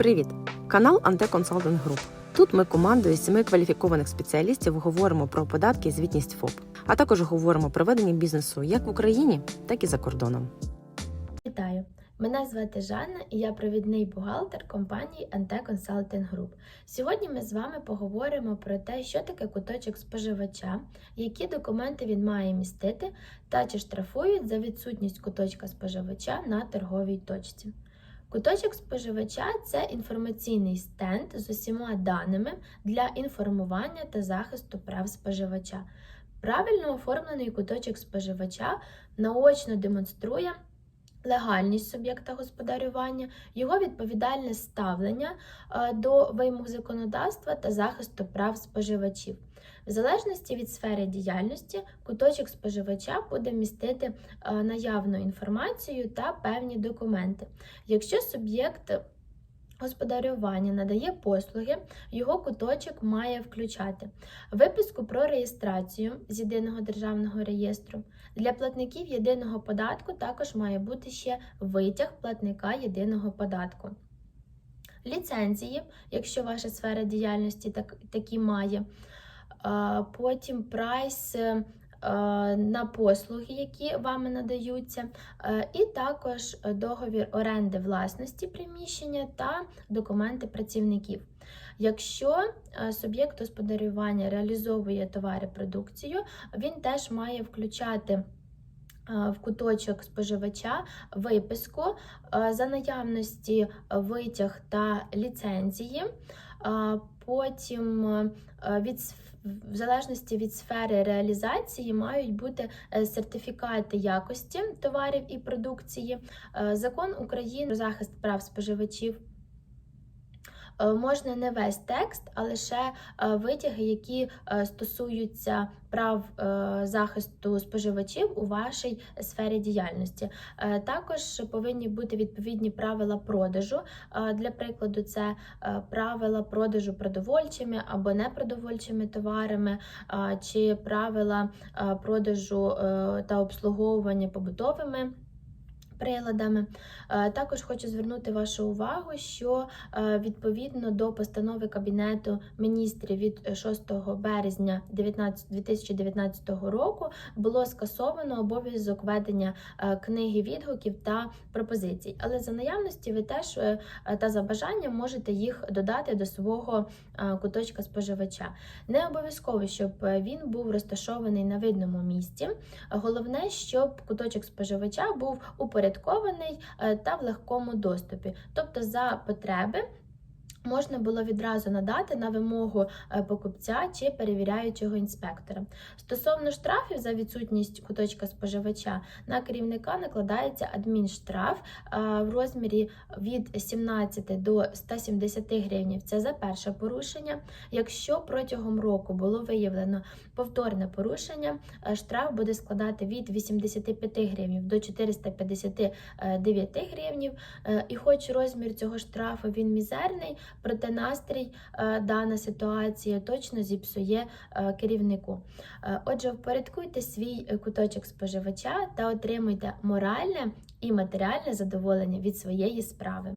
Привіт! Канал Анте Консалтинг Груп. Тут ми командою з семи кваліфікованих спеціалістів говоримо про податки і звітність ФОП, а також говоримо про ведення бізнесу як в Україні, так і за кордоном. Вітаю! Мене звати Жанна і я провідний бухгалтер компанії Ante Consulting Group. Сьогодні ми з вами поговоримо про те, що таке куточок споживача, які документи він має містити, та чи штрафують за відсутність куточка споживача на торговій точці. Куточок споживача це інформаційний стенд з усіма даними для інформування та захисту прав споживача. Правильно оформлений куточок споживача наочно демонструє легальність суб'єкта господарювання, його відповідальне ставлення е, до вимог законодавства та захисту прав споживачів. В залежності від сфери діяльності, куточок споживача буде містити е, наявну інформацію та певні документи. Якщо суб'єкт Господарювання надає послуги, його куточок має включати виписку про реєстрацію з єдиного державного реєстру. Для платників єдиного податку також має бути ще витяг платника єдиного податку. Ліцензії, якщо ваша сфера діяльності так, такі має. Потім прайс на послуги, які вами надаються, е, і також договір оренди власності приміщення та документи працівників. Якщо е, суб'єкт господарювання реалізовує товари продукцію, він теж має включати е, в куточок споживача виписку е, за наявності витяг та ліцензії. Е, Потім е, від в залежності від сфери реалізації мають бути е, сертифікати якості товарів і продукції, Е, закон України про захист прав споживачів. Е, Можна не весь текст, а лише е, витяги, які е, стосуються прав захисту споживачів у вашій сфері діяльності. Також повинні бути відповідні правила продажу. Для прикладу, це правила продажу продовольчими або непродовольчими товарами, чи правила продажу та обслуговування побутовими. Приладами Е, також хочу звернути вашу увагу, що е, відповідно до постанови Кабінету міністрів від 6 березня 2019 року було скасовано обов'язок ведення е, книги відгуків та пропозицій. Але за наявності ви теж е, та за бажанням можете їх додати до свого е, куточка споживача. Не обов'язково, щоб е, він був розташований на видному місці. Головне, щоб куточок споживача був упорядкований е, та в легкому доступі, тобто за потреби. Можна було відразу надати на вимогу е, покупця чи перевіряючого інспектора. Стосовно штрафів за відсутність куточка споживача, на керівника накладається адмінштраф е, в розмірі від 17 до 170 гривень. Це за перше порушення. Якщо протягом року було виявлено повторне порушення, е, штраф буде складати від 85 гривень до 459 гривень. І хоч розмір цього штрафу він мізерний, проте настрій е, дана ситуація точно зіпсує е, керівнику. Е, Отже, впорядкуйте свій куточок споживача та отримуйте моральне і матеріальне задоволення від своєї справи.